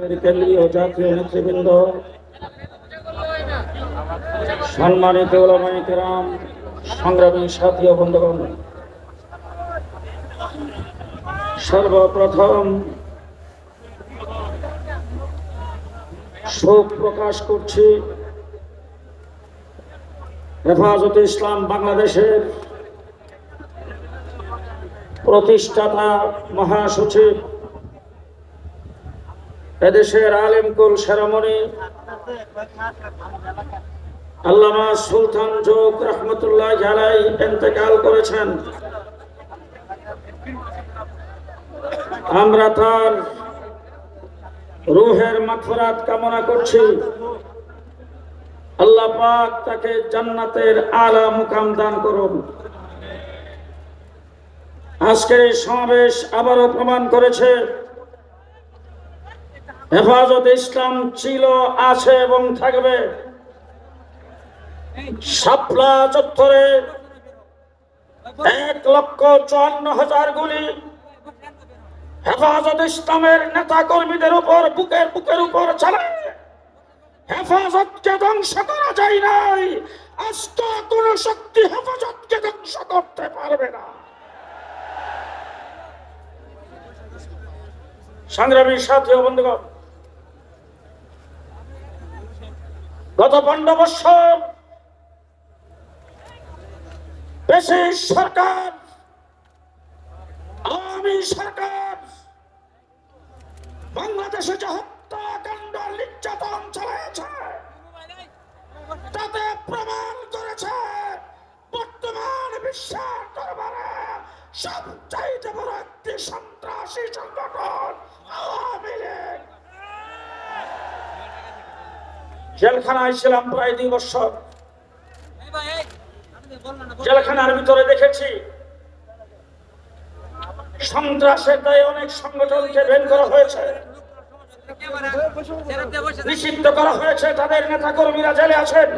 কেন্দ্রীয় সম্মানিত ওলামাই সংগ্রামী সাথী ও বন্ধুগণ, সর্বপ্রথম শোক প্রকাশ করছি হেফাজত ইসলাম বাংলাদেশের প্রতিষ্ঠাতা মহাসচিব এদেশের আলেমকুল সেরামণি। আল্লামা সুলতান যোগ রহমতুল্লাহ জালাই এতেকাল করেছেন। আমরা তার রুহের মাগফিরাত কামনা করছি। আল্লাহ পাক তাকে জান্নাতের আলা মুকাম দান করুন। আজকের এই সমাবেশ আবারও প্রমাণ করেছে হেফাজত ইসলাম ছিল, আছে এবং থাকবে। শাপলা চত্বরে এক লক্ষ চুয়ান্ন হাজার গুলি হেফাজত ইসলামের নেতা কর্মীদের উপর, বুকের বুকের উপর চালায় হেফাজতকে ধ্বংস করা যায় নাই। আস্ত কোন শক্তি হেফাজতকে ধ্বংস করতে পারবে না। সংগ্রামী সাথী বন্ধুগণ গত পনেরো দেশের সরকার, আওয়ামী সরকার, বাংলাদেশে যে হত্যাকাণ্ড নির্যাতন চালাইছে তাতে প্রমাণ করেছে বর্তমান বিশ্বের দরবারে সবচাইতে বড় একটি সন্ত্রাসী সংগঠন আওয়ামী লীগ। জেলখানায় ছিলাম প্রায় দুই বছর। জেলখানার ভিতরে দেখেছি। সন্ত্রাসের দায়ে অনেক সংগঠনকে বের করা হয়েছে। নিষিদ্ধ করা হয়েছে। তাদের নেতা কর্মীরা জেলে আছেন।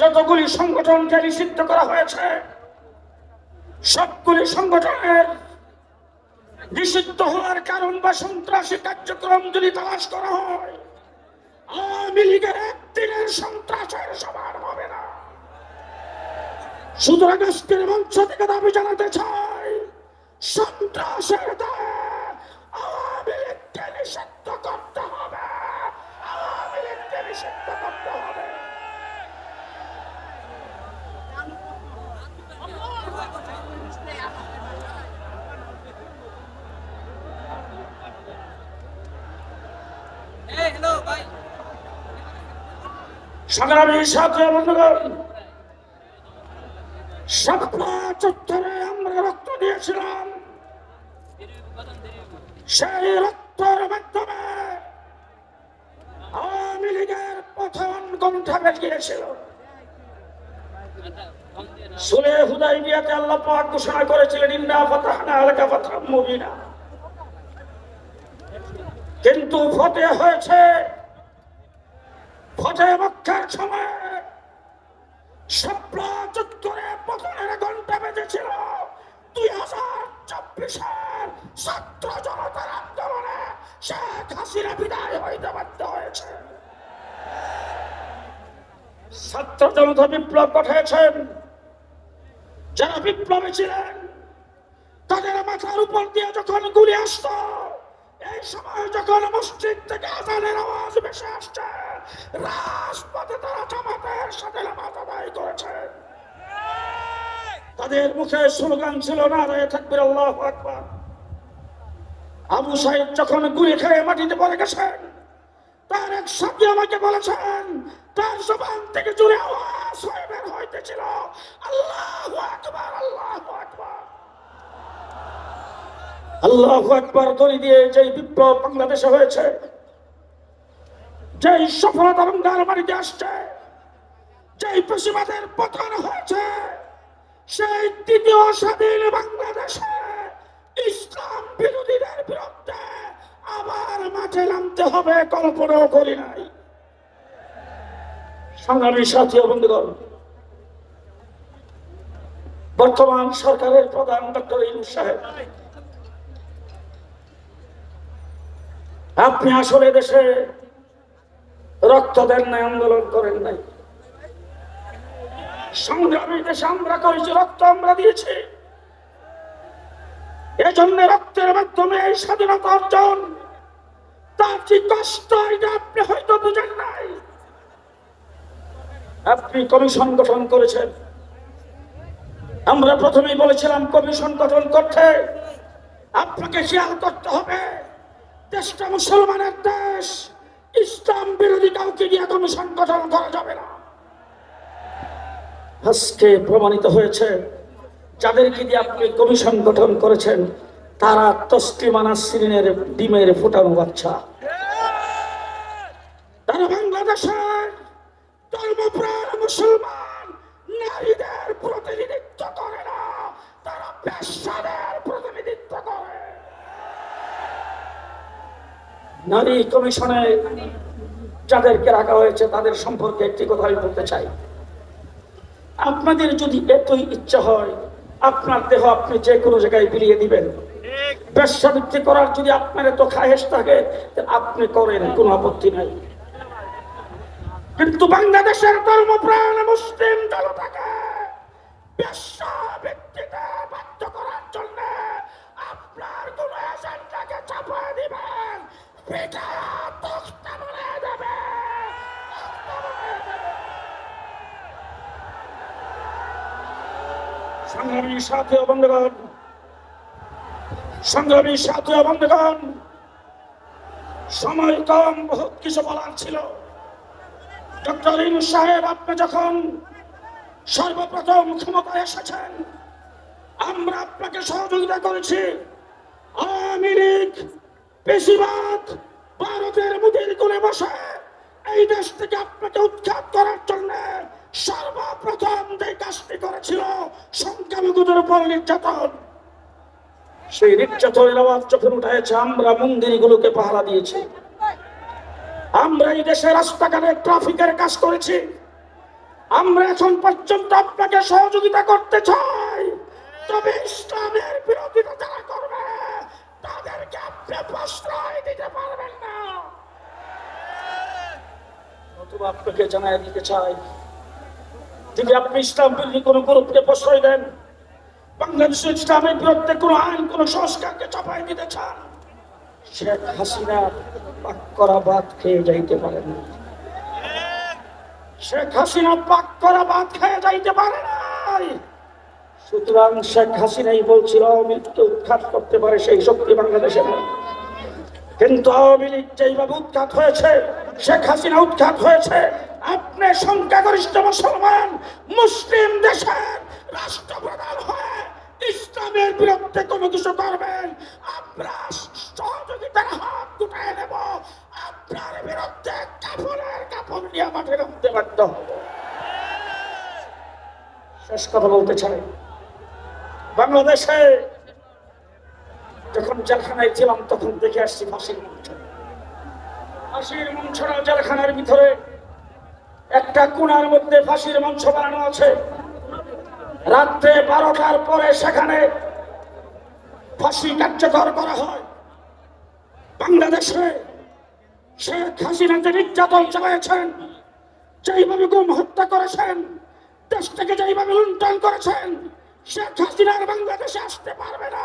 যতগুলি সংগঠনকে নিষিদ্ধ করা হয়েছে সবগুলি সংগঠনের নিষিদ্ধ হওয়ার কারণ বা সন্ত্রাসী কার্যক্রম যদি তালাশ করা হয় আওয়ামী লীগের একদিনের সন্ত্রাসের সবার হবে না। সুতরাং আজকের মঞ্চ থেকে দাবি জানাতে চাই, সন্ত্রাসের দায় আওয়ামী লীগকে নিষিদ্ধ করতে হবে। আওয়ামী লীগকে নিষিদ্ধ করতে হবে। চত্বরে রক্ত দিয়েছিলাম, সেই রক্তের মাধ্যমে আওয়ামী লীগের প্রথম গন্থা বেরিয়েছিল করেছিলেন মুবিনা। কিন্তু ফতে হয়েছে ফতে মক্কার সময়। সপ্লা চত্বরে পতনের ঘণ্টা বেজেছিল। দুই হাজার চব্বিশের ছাত্র জনতার আন্দোলনে শেখ হাসিনা বিদায় হইতে বাধ্য হয়েছে। ছাত্র জনতা বিপ্লব পাঠিয়েছেন যারা বিপ্লবী ছিলেন, তাদের মাথার উপর দিয়ে যখন গুলি আসত এই সময় যখন মসজিদ থেকে আজানের আওয়াজ ভেসে আসছে, রাজপথে তারা জামাতের সাথে নামাজ আদায় করেছে। তাদের মুখে স্লোগান ছিল না রায় থাকবে আল্লাহ আকবার। আবু সাহেব যখন গুলি খেয়ে মাটিতে পড়ে গেছেন, তার এক সাথী আমাকে বলেছেন, তার জবান থেকে জুড়ে আওয়াজ হয়ে বের হইতেছিল আল্লাহ আকবার আল্লাহ আকবার আল্লাহ একবার দড়ি দিয়ে যেই বিপ্লব বাংলাদেশে হয়েছে, যেই সফলতা বাংলার আসছে, যেই পেশিবাদের পতন হয়েছে, সেই তৃতীয় স্বাধীন বাংলাদেশে ইসলাম বিরোধীদের বিরুদ্ধে আবার মাঠে নামতে হবে, কল্পনাও করি নাই। সংগ্রামী সাথী বন্ধুগণ, বর্তমান সরকারের প্রধান ডক্টর ইউনুস সাহেব আপনি আসলে দেশে রক্ত দেন নাই, আন্দোলন করেন নাই। সংগ্রামী দেশে আমরা করেছি, রক্ত আমরা দিয়েছি। এজন্য রক্তের মাধ্যমে এই স্বাধীনতা অর্জন, তার যে কষ্ট, এটা আপনি হয়তো বুঝেন নাই। আপনি কমিশন গঠন করেছেন। আমরা প্রথমেই বলেছিলাম, কমিশন গঠন করতে আপনাকে খেয়াল করতে হবে। দেশটা মুসলমানের দেশ। ইসলাম বিরোধী কাউকে দিয়ে কমিশন গঠন করা যাবে না। আজকে প্রমাণিত হয়েছে, যাদেরকে দিয়ে আপনি কমিশন গঠন করেছেন, তারা তসলিমানা সিরিনের ডিমের ফুটানো বাচ্চা। তারা বাংলাদেশের ধর্মপ্রাণ মুসলমান, নারীদের প্রতিনিধিত্ব করে না, তারা পেশাদের প্রতিনিধিত্ব করে নারী কমিশনে যাদেরকে রাখা হয়েছে, তাদের সম্পর্কে একটি কথা আমি বলতে চাই। আপনাদের যদি এতই ইচ্ছা হয়, আপনার দেহ আপনি যে কোনো জায়গায় বিলিয়ে দিবেন। ব্যবসাবৃত্তি করার যদি আপনার এত খাহেস থাকে আপনি করেন, কোনো আপত্তি নাই। কিন্তু বাংলাদেশের ধর্মপ্রাণ মুসলিম জনতাকে ব্যবসাবৃত্তিতে বাধ্য করার জন্য আপনার কোন এজেন্ডাকে চাপিয়ে দিবেন পিঠা তখতা বলে দেবে তখতা বলে দেবে। সংগ্রামী সাথী বন্ধুগণ, সময় কম, বহুত কিছু বলার ছিল। ডক্টর ইনু সাহেব, আপনি যখন সর্বপ্রথম ক্ষমতায় এসেছেন, আমরা আপনাকে সহযোগিতা করেছি। আওয়ামী লীগ বেশিরভাগ ভারতের মুদির কোণে বসে এই দেশ থেকে আপনাকে উৎখাত করার জন্য সর্বপ্রথম যে কাজটি করেছিল সংখ্যালঘুদের উপর নির্যাতন, সেই নির্যাতনের আওয়াজ যখন উঠেছে আমরা মন্দিরগুলোকে পাহারা দিয়েছি। আমরা এই দেশে রাস্তাঘাটে ট্রাফিকের কাজ করেছি। আমরা এখন পর্যন্ত আপনাকে সহযোগিতা করতে চাই। তবে ইসলামের বিরোধিতা যারা করবে যদি আপনি কোনো গ্রুপকে প্রশ্রয় দেন, বাংলাদেশের ইসলামের বিরুদ্ধে আইন সংস্কারকে চাপাই দিতে চান, শেখ হাসিনা পাক করা ভাত খেয়ে যাইতে পারেন শেখ হাসিনা পাক করা ভাত খেয়ে যাইতে পারে নাই। সুতরাং শেখ হাসিনাই বলছিল লীগকে উৎখাত করতে পারে সেই শক্তি বাংলাদেশে নেই। কিন্তু আওয়ামী লীগ যেইভাবে উৎখাত হয়েছে, শেখ হাসিনা উৎখাত হয়েছে, আপনি সংখ্যাগরিষ্ঠ মুসলমান, মুসলিম দেশের রাষ্ট্রপ্রধান হয়ে ইসলামের বিরুদ্ধে কোনো কিছু করবেন, আমরা সহযোগিতার হাত দুটায় নেব, আপনার বিরুদ্ধে কাপড়ের কাপড় নিয়ে মাঠে নামতে বাধ্য শেষ কথা বলতে চাই। বাংলাদেশে যখন জেলখানায় ছিলাম, তখন দেখে আসছি ফাঁসির মঞ্চ ফাঁসির মঞ্চটা জেলখানার ভিতরে। একটা কোণার মধ্যে ফাঁসির মঞ্চ বানানো আছে। রাত্রে বারোটার পরে সেখানে ফাঁসি কার্যকর করা হয়। বাংলাদেশে শেখ হাসিনা যে নির্যাতন চালিয়েছেন যেইভাবে গুম হত্যা করেছেন, দেশ থেকে যেইভাবে লুণ্ঠন করেছেন, শেখ হাসিনার বাংলাদেশে আসতে পারবে না।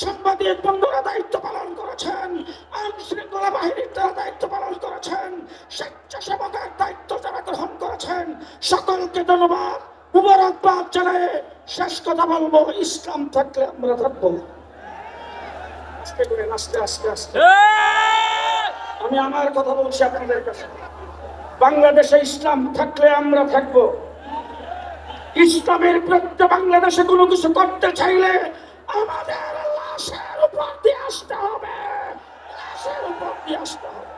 সাংবাদিক বন্ধুরা দায়িত্ব পালন করেছেন আইন শৃঙ্খলা বাহিনীর তারা দায়িত্ব পালন করেছেন স্বেচ্ছাসেবকের দায়িত্ব যারা গ্রহণ করেছেন সকলকে ধন্যবাদ। মুবারকবাদ জানায় শেষ কথা বলব ইসলাম থাকলে আমরা থাকব। আস্তে করে আস্তে আস্তে আস্তে আমি আমার কথা বলছি আপনাদের কাছে। বাংলাদেশে ইসলাম থাকলে আমরা থাকব। ইসলামের বিরুদ্ধে বাংলাদেশে কোনো কিছু করতে চাইলে আমাদের উপর দিয়ে আসতে হবে। লাশের উপর দিয়ে আসতে হবে।